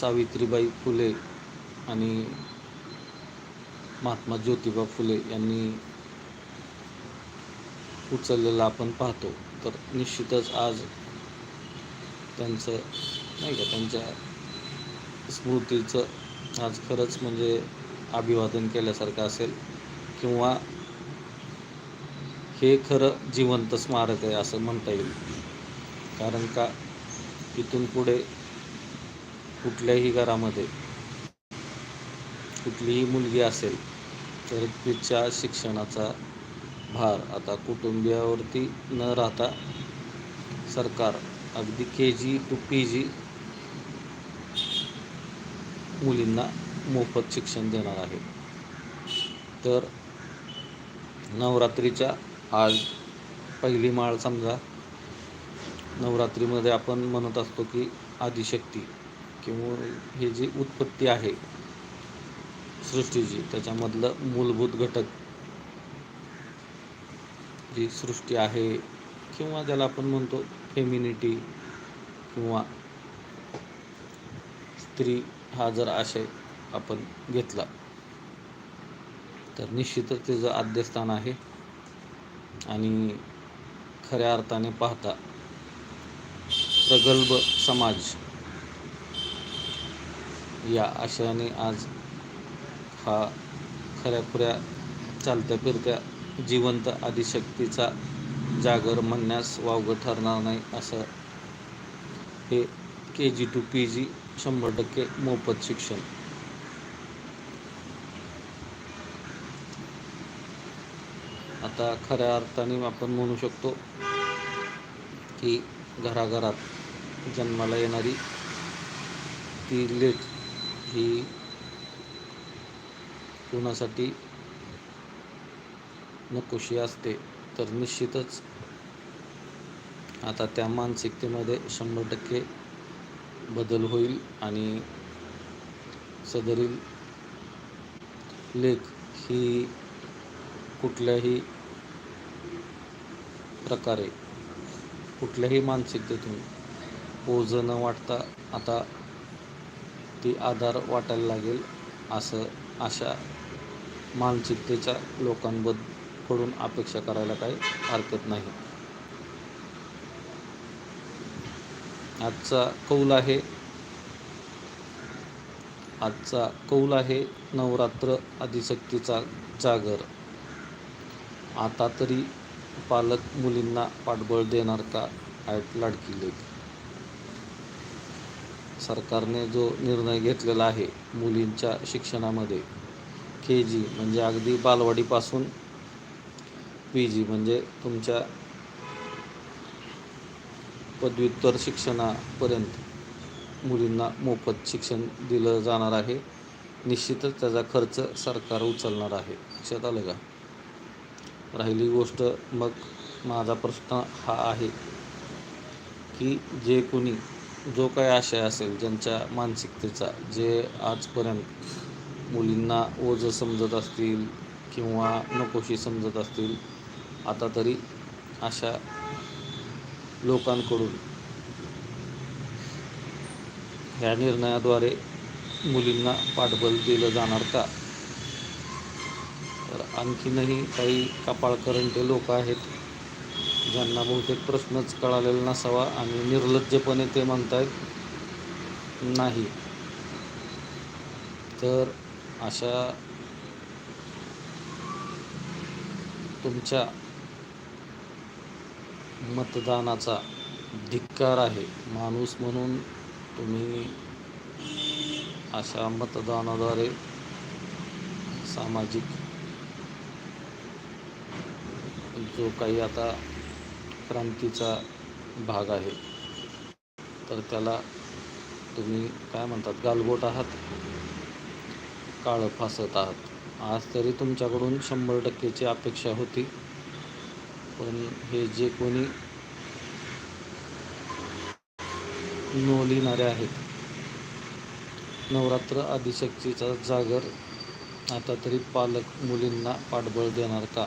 सावित्रीबाई फुले आणि महात्मा ज्योतिबा फुले यांनी उचललेलं आपण पाहतो. तर निश्चितच आज त्यांचं नाही का त्यांच्या स्मृतीचं आज खरंच म्हणजे अभिवादन केल्यासारखं असेल किंवा हे खरं जिवंत स्मारक आहे असं म्हणता येईल. कारण का इथून पुढे कुठल्याही घरामध्ये कुठलीही मुलगी असेल तर तिच्या शिक्षणाचा भार आता कुटुंबियावरती न राहता सरकार अगदी के जी टू पी जी मुलींना मोफत शिक्षण देणार आहे. तर नवरात्रीच्या आज पहिली माळ समजा. नवरात्रीमध्ये आपण म्हणत असतो की आदिशक्ती. किंवा हे जी उत्पत्ती आहे सृष्टीची त्याच्यामधलं मूलभूत घटक जी सृष्टी आहे किंवा ज्याला आपण म्हणतो फेमिनिटी किंवा स्त्री हा जर आशय आपण घेतला तर निश्चितच त्याचं आद्यस्थान आहे आणि खऱ्या अर्थाने पाहता प्रगल्भ समाज या आशयाने आज हा खऱ्याखुऱ्या चालत्या फिरत्या जिवंत आदिशक्तीचा जागर म्हणण्यास वावगं ठरणार नाही असं हे के जी टू पी जी शंभर टक्के मोफत शिक्षण. आता खऱ्या अर्थाने आपण म्हणू शकतो की घराघरात जन्माला येणारी ती लेख ही कुणासाठी नकोशी असते तर निश्चितच आता त्या मानसिकतेमध्ये शंभर टक्के बदल होईल आणि सदरील लेख ही कुठल्याही प्रकारे कुठल्याही मानसिकतेतून ओझं न वाटता आता ती आधार वाटायला लागेल असं अशा मानसिकतेच्या लोकांबद्दकडून अपेक्षा करायला काही हरकत नाही. आजचा कौल आहे आजचा कौल आहे नवरात्र आदिशक्तीचा जागर. आता तरी पालक मुलींना पाठबळ देणार का? आहेत लाडकी लेख. सरकारने जो निर्णय घेतलेला आहे मुलींच्या शिक्षणामध्ये के जी म्हणजे अगदी बालवाडीपासून पी जी म्हणजे तुमच्या पदव्युत्तर शिक्षणापर्यंत मुलींना मोफत शिक्षण दिलं जाणार आहे. निश्चितच त्याचा खर्च सरकार उचलणार आहे. लक्षात आलं का? राहिली गोष्ट मग माझा प्रश्न हा आहे की जे कोणी जो काही आशय असेल ज्यांच्या मानसिकतेचा जे आजपर्यंत मुलींना ओझं समजत असतील किंवा नकोशी समजत असतील आता तरी अशा लोकांकडून ह्या निर्णयाद्वारे मुलींना पाठबळ दिलं जाणार का? तर आणखीनही काही कपाळकरंटे लोक आहेत. ज्यांना बहुतेक प्रश्नच कळालेला नसावा आणि निर्लज्जपणे ते म्हणतायत नाही. तर अशा तुमच्या मतदानाचा धिक्कार आहे माणूस म्हणून तुम्ही अशा मतदानाद्वारे सामाजिक जो काही आता क्रांतीचा भाग आहे. तर त्याला तुम्ही काय म्हणतात गालबोट आहात? काळं फासत आहात. आज तरी तुमच्याकडून शंभर टक्केची अपेक्षा होती. पण हे जे कोणी नो लिहिणारे आहेत नवरात्र आदिशक्तीचा जागर आता तरी पालक मुलींना पाठबळ देणार का?